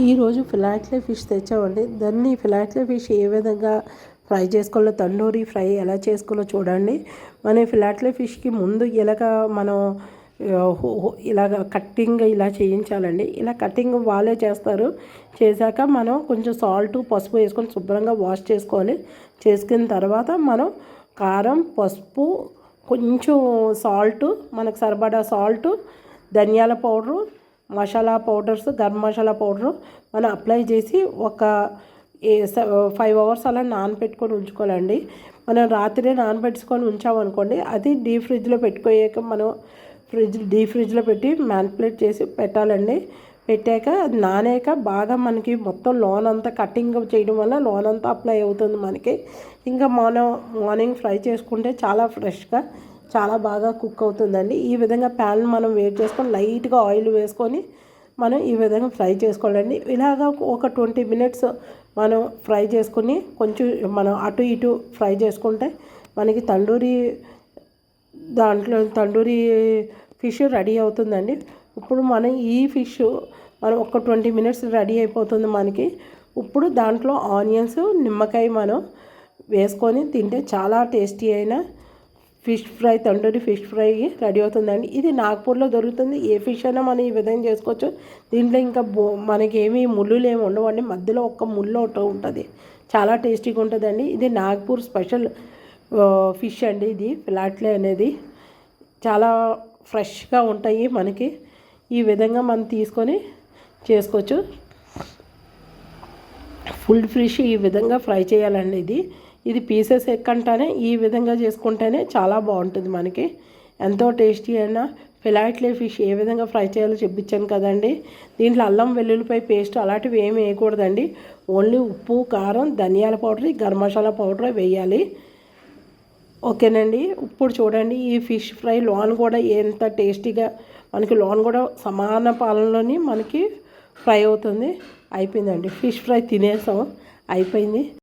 ఈరోజు ఫిలాట్లే ఫిష్ తెచ్చామండి. దాన్ని ఫిలాట్లే ఫిష్ ఏ విధంగా ఫ్రై చేసుకోవాలో తండూరి ఫ్రై ఎలా చేసుకోవాలో చూడండి. మన ఫిలాట్లే ఫిష్కి ముందు ఇలాగ మనం ఇలాగ కట్టింగ్ ఇలా చేయించాలండి. ఇలా కటింగ్ వాళ్ళే చేస్తారు. చేశాక మనం కొంచెం సాల్ట్ పసుపు వేసుకొని శుభ్రంగా వాష్ చేసుకోవాలి చేసుకున్న తర్వాత మనం కారం పసుపు కొంచెం సాల్ట్ మనకు సరిపడా సాల్ట్ ధనియాల powder masala powders garam masala powder మనం అప్లై చేసి ఒక ఏ ఫైవ్ అవర్స్ అలా నానబెట్టుకొని ఉంచుకోవాలండి. మనం రాత్రి నానబెట్టుకొని ఉంచామనుకోండి అది డీ ఫ్రిడ్జ్లో పెట్టుకోయాక మనం ఫ్రిడ్జ్ డీ ఫ్రిడ్జ్లో పెట్టి మ్యాన్పులేట్ చేసి పెట్టాలండి. పెట్టాక అది నానాక బాగా మనకి మొత్తం లోన్ అంతా కటింగ్ చేయడం వల్ల లోన్ అంతా అప్లై అవుతుంది మనకి. ఇంకా మనం మార్నింగ్ ఫ్రై చేసుకుంటే చాలా ఫ్రెష్గా చాలా బాగా కుక్ అవుతుందండి. ఈ విధంగా ప్యాన్ మనం వేడి చేసుకొని లైట్గా ఆయిల్ వేసుకొని మనం ఈ విధంగా ఫ్రై చేసుకోవాలండి. ఇలాగ ఒక ట్వంటీ మినిట్స్ మనం ఫ్రై చేసుకొని కొంచెం మనం అటు ఇటు ఫ్రై చేసుకుంటే మనకి తండూరి దాంట్లో తండూరి ఫిష్ రెడీ అవుతుందండి. ఇప్పుడు మనం ఈ ఫిష్ మనం ఒక ట్వంటీ మినిట్స్ రెడీ అయిపోతుంది మనకి. ఇప్పుడు దాంట్లో ఆనియన్స్ నిమ్మకాయ మనం వేసుకొని తింటే చాలా టేస్టీ అయిన fish fry tandoori fish fry ready అవుతుందండి. ఇది నాగ్పూర్లో దొరుకుతుంది. ఏ ఫిష్ అయినా మనం ఈ విధంగా చేసుకోవచ్చు. దీంట్లో ఇంకా బో మనకి ముళ్ళులు ఏమి ఉండవండి. మధ్యలో ఒక్క ముళ్ళు ఒకటి ఉంటుంది. చాలా టేస్టీగా ఉంటుందండి. ఇది నాగ్పూర్ స్పెషల్ ఫిష్ అండి ఇది. ఫ్లాట్లే అనేది. చాలా ఫ్రెష్గా ఉంటాయి మనకి. ఈ విధంగా మనం తీసుకొని చేసుకోవచ్చు. ఫుల్ ఫిష్ ఈ విధంగా ఫ్రై చేయాలండి ఇది. ఇది పీసెస్ ఎక్కంటేనే ఈ విధంగా చేసుకుంటేనే చాలా బాగుంటుంది మనకి. ఎంతో టేస్టీ అయినా ఫిలాట్లే ఫిష్ ఏ విధంగా ఫ్రై చేయాలో చెప్పించాను కదండి. దీంట్లో అల్లం వెల్లుల్లిపై పేస్ట్ అలాంటివి ఏమి వేయకూడదండి. ఓన్లీ ఉప్పు కారం ధనియాల పౌడర్ గరం మసాలా పౌడర్ వేయాలి. ఓకేనండి. ఇప్పుడు చూడండి ఈ ఫిష్ ఫ్రై లోన్ కూడా ఎంత టేస్టీగా మనకి లోన్ కూడా సమాన పాలనలోని మనకి ఫ్రై అవుతుంది. అయిపోయిందండి. ఫిష్ ఫ్రై తినేసాం. అయిపోయింది.